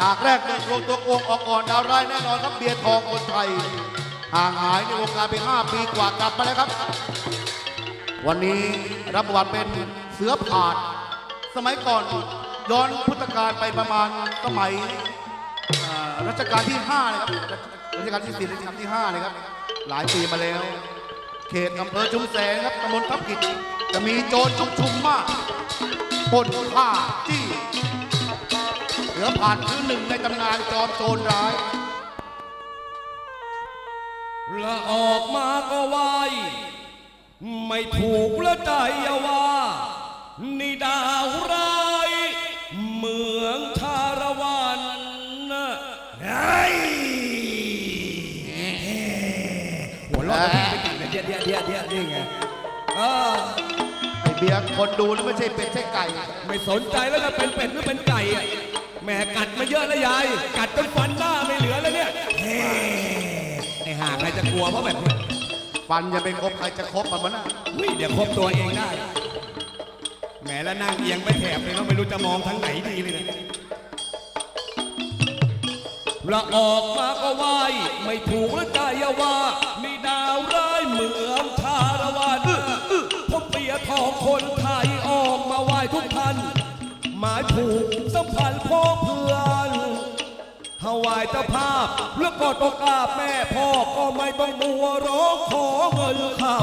ฉากแรกเดินลงตัวโกงออกก่อนดาวร้ายแน่นอนครับเบียร์ทองคนไทยห่างหายในวงการไป 5 ปีกว่ากลับมาแล้วครับ วันนี้รับบทเป็นเสือผาด สมัยก่อนย้อนพุทธกาลไปประมาณสมัยรัชกาลที่5เลยครับรัชกาลที่4รัชกาลที่5เลยครับ หลายปีมาแล้ว เขตอำเภอชุมแสงครับตำบลทับกิจจะมีโจรชุกชุมมากปนฆ่าจี้ อผ่านคือหนึ่งในตำนานจอมโจรร้าย ละออกมาก็ไหวไม่ถูกละใจอย่าว่านี่ดาวร้ายเมืองชาละวันนะไอ้หัวเราะก็พี่ไปกินเดียวเดียวเดียวเดียวนี่ไงเออไอเบียร์คนดูแล้วไม่ใช่เป็ดใช่ไก่ ไม่สนใจแล้วจะเป็นเป็ดหรือเป็นไก่อะ แหม่กัดมาเยอะแล้วยาย กัดจนฟันหน้าไม่เหลือแล้วเนี่ยเฮ้ไอ้ห่างใครจะกลัวเพราะแบบนี้ฟันจะไปครบใครจะครบมันวะนะนี่เดี๋ยวครบตัวเองได้แหมแล้วนั่งเอียงไปแถบเลยแล้วไม่รู้จะมองทางไหนดีเลยเนี่ยละออกมาก็ไหวไม่ถูกแล้ว วายเจ้าภาพแล้วก็ต้องกราบแม่พ่อก็ไม่ต้องมัวร้องขอเงินเขา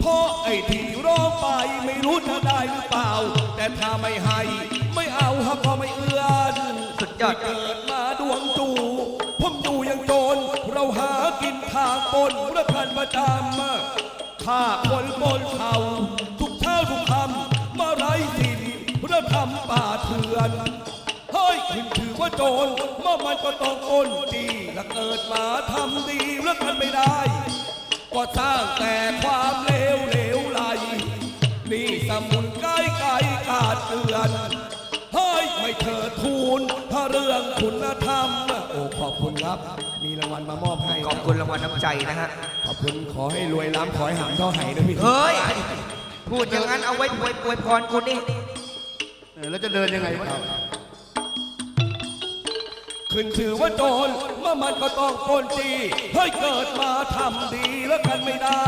เพราะไอ้ที่ร้องไปไม่รู้จะได้หรือเปล่า แต่ถ้าไม่ให้ ไม่เอาฮะก็ไม่เอื้อนสุดยอดเกิดมาดวงจูผมอยู่อยังโจรเราหากินทางปนพระพันประจำข้าคนบนเขาทุกเช้าทุกคำมาไร้สินพระทำป่าเถื่อน เฮ้ยขึ้นถือว่าโจรเมื่อมันก็ต้องอ้นดีและเกิดมาทำดีแล้วมันไม่ได้ ก็สร้างแต่ความเลวเหลวไหลนี่สมุนไกลไกลกาดเตือนเฮ้ยไม่เถิดทูลถ้าเรื่องคุณธรรมโอ้ขอบคุณครับ มีรางวัลมามอบให้ขอบคุณรางวัลน้ำใจนะฮะ ขอบคุณขอให้รวยล้ำขอให้หามเท่าไหนะพี่เฮ้ย พูดอย่างนั้นเอาไว้อวยอวยพรกูนี่ เออแล้วจะเดินยังไงวะ ขึ้นถือว่าโจรเมื่อมันก็ต้องปนตีเฮ้ยเกิดมาทำดีแล้วกันไม่ได้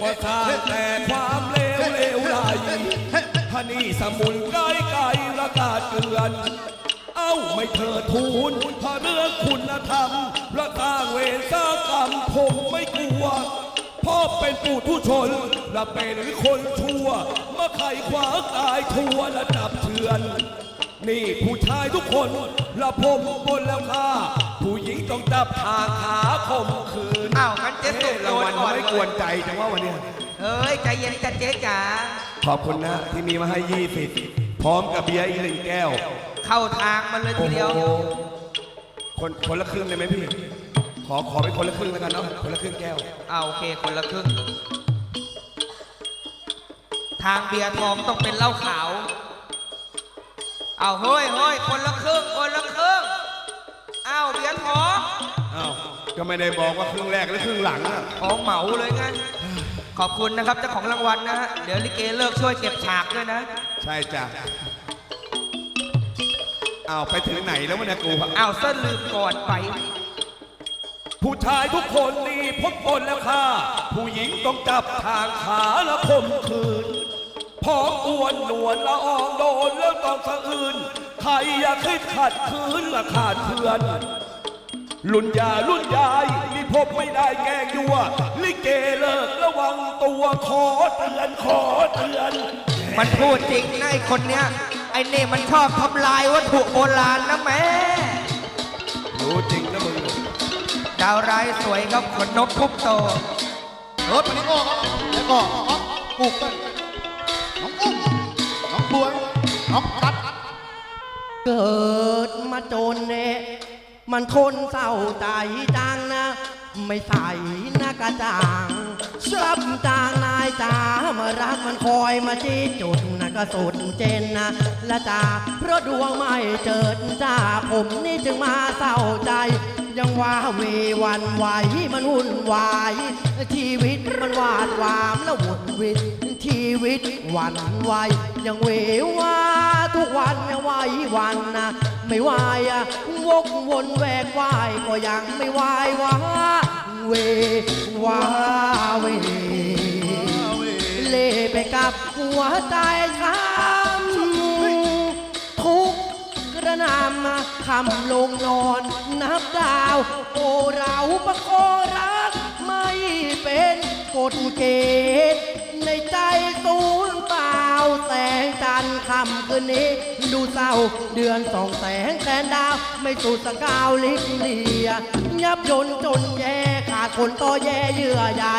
ก็สร้างแต่ความเลวเลวไหลถ้านี่สมุนไกลไกลระกาศเกลือน เอ้าไม่เถิดทูลพระเรื่องคุณธรรมประทางเวรสร้างกรรมผมไม่กลัวพ่อเป็นปู่ทุชนและเป็นคนชั่ว เมื่อใครขวางกายทั่วและจับเถื่อน นี่ผู้ชายทุกคนละผมบนแล้วค่าผู้หญิงต้องจับทางขาข่มขืนอ้าวงั้นเจ๊สุกโดรางนวัลก่อนไม่เลกวยนใจจังว่าวันเนี้ยเฮ้ยใจเย็นจ้ะเจ๊จ๋าขอบคุณนะที่มีมาให้ยี่สิบพร้อมกับเบียร์อีกหนึ่งแก้วเข้าทางมันเลยทีเดียว โอ้โหคนคนละครึ่งได้ไหมพี่ ขอขอเป็นคนละครึ่งแล้วกันเนาะคนละครึ่งแก้ว เอาโอเคคนละครึ่ง ทางเบียร์ทองต้องเป็นเหล้าขาว เอาเฮ้ยเฮ้ยคนละครึ่งคนละครึ่งเอาเบียร์ทองอ้าวก็ไม่ได้บอกว่าครึ่งแรกหรือครึ่งหลังอะของเหมาเลยไงขอบคุณนะครับเจ้าของรางวัลนะฮะเดี๋ยวลิเกเลิกช่วยเก็บฉากด้วยนะใช่จ้ะอ้าวไปถึงไหนแล้ววะเนี่ยกูเอาเส้นลืมก่อนไป ผู้ชายทุกคนนี่พบคนแล้วค่ะ ผู้หญิงต้องจับทางขาและข่มขืน พร้อมอ้วนหนวลละอองโดนแล้วต้องสะอื่น ใครอยากคิดขัดขืนละขาดเพื่อน รุ่นยารุ่นยายนี่พบไม่ได้แกล้งยัวลิเกเลิกระวังตัวขอเตือนขอเตือน มันพูดจริงนะไอ้คนเนี้ย ไอ้นี่มันชอบทำลายวัตถุโบราณนะแม่ รู้จริงนะมึงดาวร้ายสวยครับขนนกทุบโตรถมันนี่โก้ครับแล้วก็น้องปลู บวยน้องตัด เกิดมาจนเนะมันทนเศร้าใจจังนะ ไม่ใส่หน้ากระจ่างซับจางนายจ๋ามารักมันคอยมาจี้จุดนะก็สุดเจนนะและจาเพราะดวงไม่เจิดจ้าผมนี่จึงมาเศร้าใจยังว่าเววันไหวมันวุ่นวาย ชีวิตมันวาดวามและหวุดหวิด ชีวิตหวันไหวยังเววาทุกวันยังไหววันนะไม่ไหวอะวกวนแวกไหวก็ยังไม่ไหววาเววาเวเล่ไปกับหัวใจช้ำทุกกระนำคำลงนอนนับดาวโอเราประโครักไม่เป็นกฎเกณฑ์ คำคืนนี้ ดูเศร้าเดือนสองแสงแสนดาว ไม่สูดสกาวลิกเลีย ยับยนจนแย่ขาดคนต่อแย่เยื่อใหญ่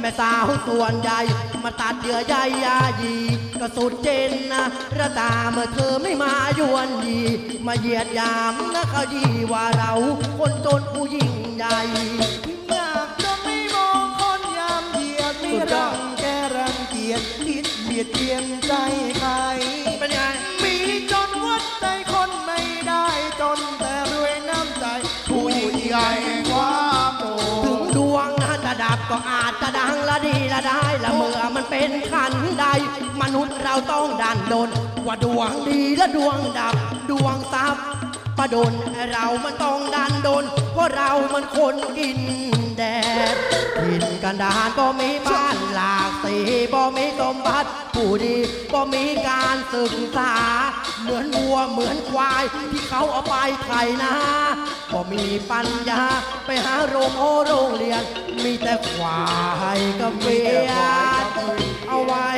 แม่สาวส่วนใหญ่ มาตัดเยื่อใยยายีก็สุดเจนนะระตาเมื่อเธอไม่มายวนยีมาเหยียดยามนะเขายีว่าเรา คนจนผู้ยิ่งใหญ่ ก็อาจจะดังละดีละได้ละเมื่อมันเป็นขันใด มนุษย์เราต้องดันโดน ว่าดวงดีและดวงดับ ดวงซับประดนเรามันต้องดันโดน เพราะเรามันคนกินแดดทินกันดานบ่มีบ้านหลากสีบ่มีสมบัติผู้ดีบ่มีการศึกษา เหมือนวัวเหมือนควายที่เขาเอาไปไถนาบ่มีปัญญาไปหาโรงโอโรงเรียน มีแต่ควายกับเวียนเอาไว้